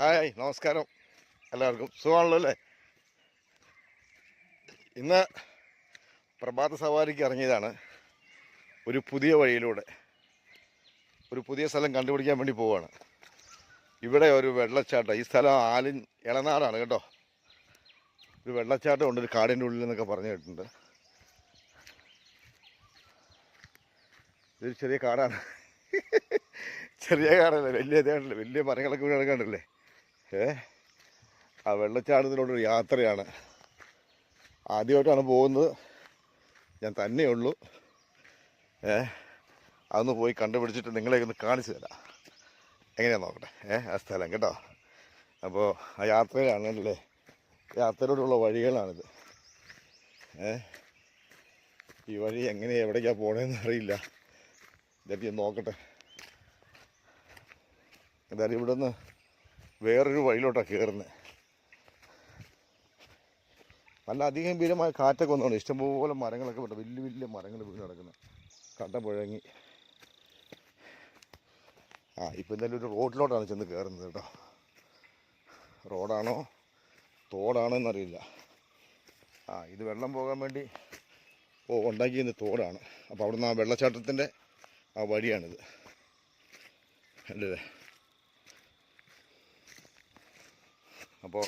Hi നമസ്കാരം. എല്ലാവർക്കും സുഖമാണല്ലോ അല്ലേ? ഇന്ന് പ്രഭാത സവാരിക്ക് ഇറങ്ങിയതാണ് ഒരു പുതിയ വഴിയിലൂടെ. ഒരു പുതിയ സ്ഥലം കണ്ടുപിടിക്കാൻ വേണ്ടി പോവുകയാണ് ഇവിടെ ഒരു വെള്ളച്ചാട്ടം ഈ സ്ഥലം ആലിൻ ഇളനാടാണ് കേട്ടോ. ഒരു വെള്ളച്ചാട്ടം ഉണ്ട് ഒരു കാടിന്റെ ഉള്ളിൽ എന്നൊക്കെ പറഞ്ഞു കേട്ടിട്ടുണ്ട്. ഇതൊരു ചെറിയ കാടാണ്. ചെറിയ കാടല്ലേ വലിയ ഇതാണല്ലേ വലിയ മരങ്ങളൊക്കെ കിടക്കണ്ടല്ലേ ഏ? ആ വെള്ളച്ചാട്ടത്തിലോട്ടൊരു യാത്രയാണ്. ആദ്യമായിട്ടാണ് പോകുന്നത്. ഞാൻ തന്നെയുള്ളൂ ഏ? അതൊന്ന് പോയി കണ്ടുപിടിച്ചിട്ട് നിങ്ങളെയൊക്കെ ഒന്ന് കാണിച്ചു തരാം. എങ്ങനെയാ നോക്കട്ടെ. ഏ? ആ സ്ഥലം കേട്ടോ. അപ്പോൾ ആ യാത്രയിലാണല്ലേ യാത്രയിലൂടെയുള്ള വഴികളാണിത്. ഏ? ഈ വഴി എങ്ങനെ എവിടേക്കാണ് പോകണമെന്ന് അറിയില്ല. ഇതൊക്കെ നോക്കട്ടെ. എന്തായാലും ഇവിടെ നിന്ന് വേറൊരു വഴിയിലോട്ടാണ് കയറുന്നത് നല്ല അതിഗംഭീരമായ കാറ്റൊക്കെ ഒന്നുണ്ട് ഇഷ്ടംപോലെ മരങ്ങളൊക്കെ ഉണ്ട് വലിയ വലിയ മരങ്ങൾ വീണ് കിടക്കുന്നത് കണ്ട പുഴങ്ങി. ആ ഇപ്പം എന്തായാലും ഒരു റോഡിലോട്ടാണ് ചെന്ന് കയറുന്നത് കേട്ടോ. റോഡാണോ? തോടാണോ എന്നറിയില്ല. ആ ഇത് വെള്ളം പോകാൻ വേണ്ടി ഓ ഉണ്ടാക്കിയത് തോടാണ്. അപ്പോൾ അവിടുന്ന് ആ വെള്ളച്ചാട്ടത്തിന്റെ ആ വഴിയാണിത്. അല്ലേ? അപ്പോൾ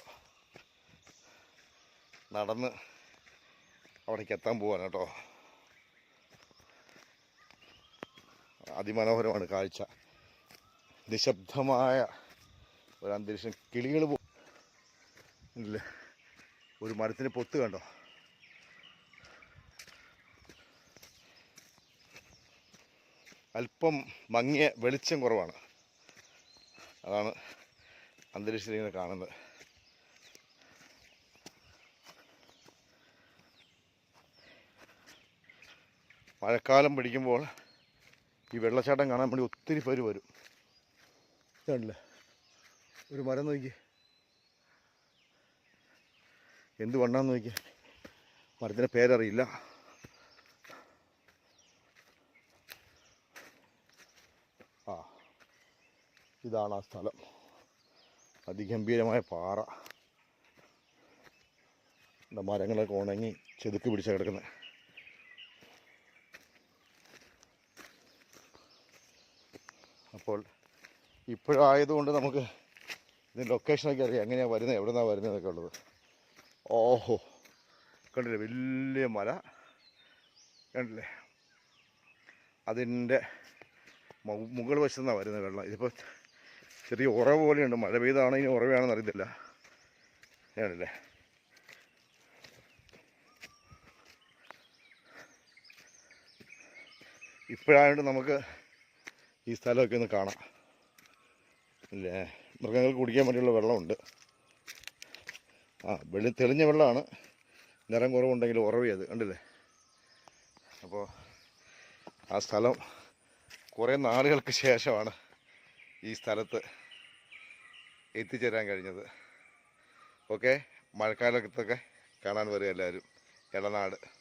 നടന്ന് അവിടേക്ക് എത്താൻ പോവാണ് കേട്ടോ. അതിമനോഹരമാണ് കാഴ്ച. നിശബ്ദമായ ഒരു അന്തരീക്ഷം കിളികൾ ഇല്ലേ? ഒരു മരത്തിന് പൊത്ത് കണ്ടോ? അല്പം മങ്ങിയ വെളിച്ചം കുറവാണ്. അതാണ് അന്തരീക്ഷത്തിൽ ഇങ്ങനെ കാണുന്നത്. മഴക്കാലം പിടിക്കുമ്പോൾ ഈ വെള്ളച്ചാട്ടം കാണാൻ വേണ്ടി ഒത്തിരി പേര് വരും. ഇതാണല്ലേ? ഒരു മരം നോക്കി എന്ത് വണ്ണാന്ന് നോക്കി മരത്തിന്റെ പേരറിയില്ല. ആ ഇതാണ് ആ സ്ഥലം. അതിഗംഭീരമായ പാറ. മരങ്ങളൊക്കെ ഉണങ്ങി ചെതുക്ക് പിടിച്ച കിടക്കുന്നത് അപ്പോൾ ഇപ്പോഴായതുകൊണ്ട് നമുക്ക് ഇതിന്റെ ലൊക്കേഷനൊക്കെ അറിയാം. എങ്ങനെയാണ് വരുന്നത് എവിടെ നിന്നാണ് വരുന്നതെന്നൊക്കെ ഉള്ളത്. ഓഹോ കണ്ടില്ലേ? വലിയ മല. കണ്ടില്ലേ? അതിന്റെ മുകൾ വശത്തു നിന്നാണ് വരുന്നത് വെള്ളം. ഇതിപ്പോൾ ചെറിയ ഉറവ് പോലെയുണ്ട്. മഴ പെയ്താണെങ്കിൽ ഇനി ഉറവാണെന്ന് അറിയത്തില്ല. ഞാനല്ലേ ഇപ്പോഴായതുകൊണ്ട് നമുക്ക് ഈ സ്ഥലമൊക്കെ ഒന്ന് കാണാം. ഇല്ലേ? മൃഗങ്ങൾക്ക് കുടിക്കാൻ വേണ്ടിയുള്ള വെള്ളമുണ്ട്. ആ വെളി തെളിഞ്ഞ വെള്ളമാണ്. നിറം കുറവുണ്ടെങ്കിൽ ഉറവിയത് കണ്ടില്ലേ? അപ്പോൾ ആ സ്ഥലം കുറേ നാളുകൾക്ക് ശേഷമാണ് ഈ സ്ഥലത്ത് എത്തിച്ചേരാൻ കഴിഞ്ഞത്. ഓക്കെ? മഴക്കാലത്തൊക്കെ കാണാൻ വരിക എല്ലാവരും. ഇളനാട്.